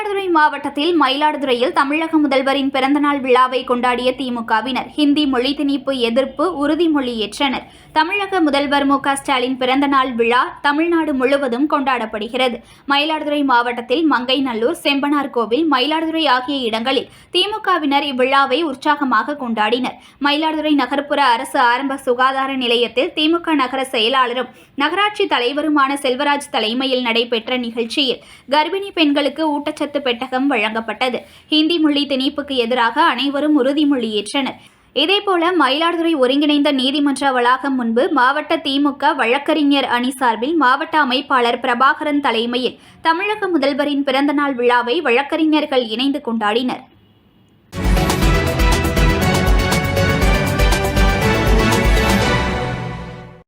மயிலாடுதுறை மாவட்டத்தில் மயிலாடுதுறையில் தமிழக முதல்வரின் பிறந்தநாள் விழாவை கொண்டாடிய திமுகவினர் ஹிந்தி மொழி திணிப்பு எதிர்ப்பு உறுதிமொழி ஏற்றனர் தமிழக முதல்வர் மு க ஸ்டாலின் பிறந்தநாள் விழா தமிழ்நாடு முழுவதும் கொண்டாடப்படுகிறது. மயிலாடுதுறை மாவட்டத்தில் மங்கைநல்லூர் செம்பனார் கோவில் மயிலாடுதுறை ஆகிய இடங்களில் திமுகவினர் இவ்விழாவை உற்சாகமாக கொண்டாடினர். மயிலாடுதுறை நகர்ப்புற அரசு ஆரம்ப சுகாதார நிலையத்தில் திமுக நகர செயலாளரும் நகராட்சி தலைவருமான செல்வராஜ் தலைமையில் நடைபெற்ற நிகழ்ச்சியில் கர்ப்பிணி பெண்களுக்கு ஊட்டச்சத்து பெட்டகம் வழங்கப்பட்டது. ஹிந்தி மொழி திணிப்புக்கு எதிராக அனைவரும் உறுதிமொழி ஏற்றனர். இதேபோல மயிலாடுதுறை ஒருங்கிணைந்த நீதிமன்ற வளாகம் முன்பு மாவட்ட திமுக வழக்கறிஞர் அணி சார்பில் மாவட்ட அமைப்பாளர் பிரபாகரன் தலைமையில் தமிழக முதல்வரின் பிறந்தநாள் விழாவை வழக்கறிஞர்கள் இணைந்து கொண்டாடினர்.